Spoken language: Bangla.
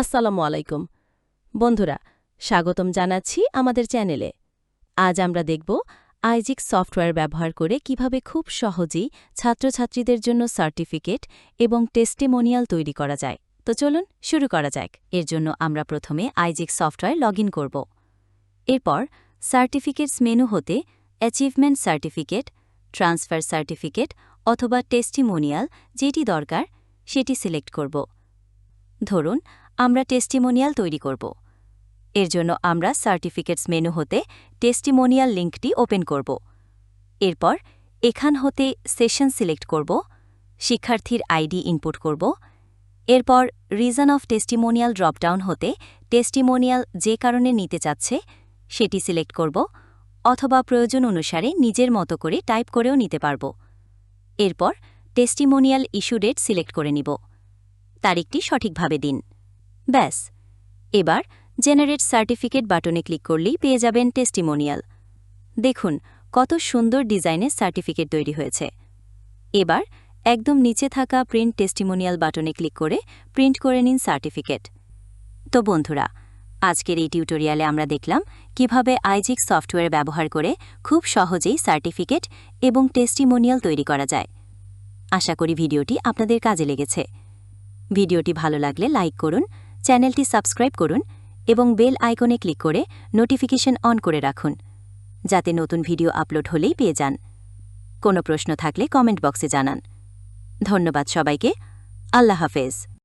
আসসালামু আলাইকুম। বন্ধুরা, স্বাগতম জানাচ্ছি আমাদের চ্যানেলে। আজ আমরা দেখব আইজিক সফটওয়্যার ব্যবহার করে কীভাবে খুব সহজেই ছাত্রছাত্রীদের জন্য সার্টিফিকেট এবং টেস্টিমোনিয়াল তৈরি করা যায়। তো চলুন শুরু করা যাক। এর জন্য আমরা প্রথমে আইজিক সফটওয়্যার লগ করব। এরপর সার্টিফিকেটস মেনু হতে অ্যাচিভমেন্ট সার্টিফিকেট, ট্রান্সফার সার্টিফিকেট অথবা টেস্টিমোনিয়াল যেটি দরকার সেটি সিলেক্ট করব। ধরুন, আমরা টেস্টিমোনিয়াল তৈরি করব। এর জন্য আমরা সার্টিফিকেটস মেনু হতে টেস্টিমোনিয়াল লিঙ্কটি ওপেন করব। এরপর এখান হতে সেশন সিলেক্ট করব, শিক্ষার্থীর আইডি ইনপুট করব। এরপর রিজন অফ টেস্টিমোনিয়াল ড্রপডাউন হতে টেস্টিমোনিয়াল যে কারণে নিতে চাচ্ছে, সেটি সিলেক্ট করব, অথবা প্রয়োজন অনুসারে নিজের মতো করে টাইপ করেও নিতে পারব। এরপর টেস্টিমোনিয়াল ইস্যু ডেট সিলেক্ট করে নিব। তারিখটি সঠিকভাবে দিন। ব্যাস। এবার জেনারেট সার্টিফিকেট বাটনে ক্লিক করলেই পেয়ে যাবেন টেস্টিমোনিয়াল। দেখুন, কত সুন্দর ডিজাইনের সার্টিফিকেট তৈরি হয়েছে। এবার একদম নিচে থাকা প্রিন্ট টেস্টিমোনিয়াল বাটনে ক্লিক করে প্রিন্ট করে নিন সার্টিফিকেট। তো বন্ধুরা, আজকের এই টিউটোরিয়ালে আমরা দেখলাম কীভাবে আইজিক সফটওয়্যার ব্যবহার করে খুব সহজেই সার্টিফিকেট এবং টেস্টিমোনিয়াল তৈরি করা যায়। আশা করি ভিডিওটি আপনাদের কাজে লেগেছে। ভিডিওটি ভালো লাগলে লাইক করুন, চ্যানেলটি সাবস্ক্রাইব করুন এবং বেল আইকনে ক্লিক করে নোটিফিকেশন অন করে রাখুন, যাতে নতুন ভিডিও আপলোড হলেই পেয়ে যান। কোনো প্রশ্ন থাকলে কমেন্ট বক্সে জানান। ধন্যবাদ সবাইকে। আল্লাহ হাফেজ।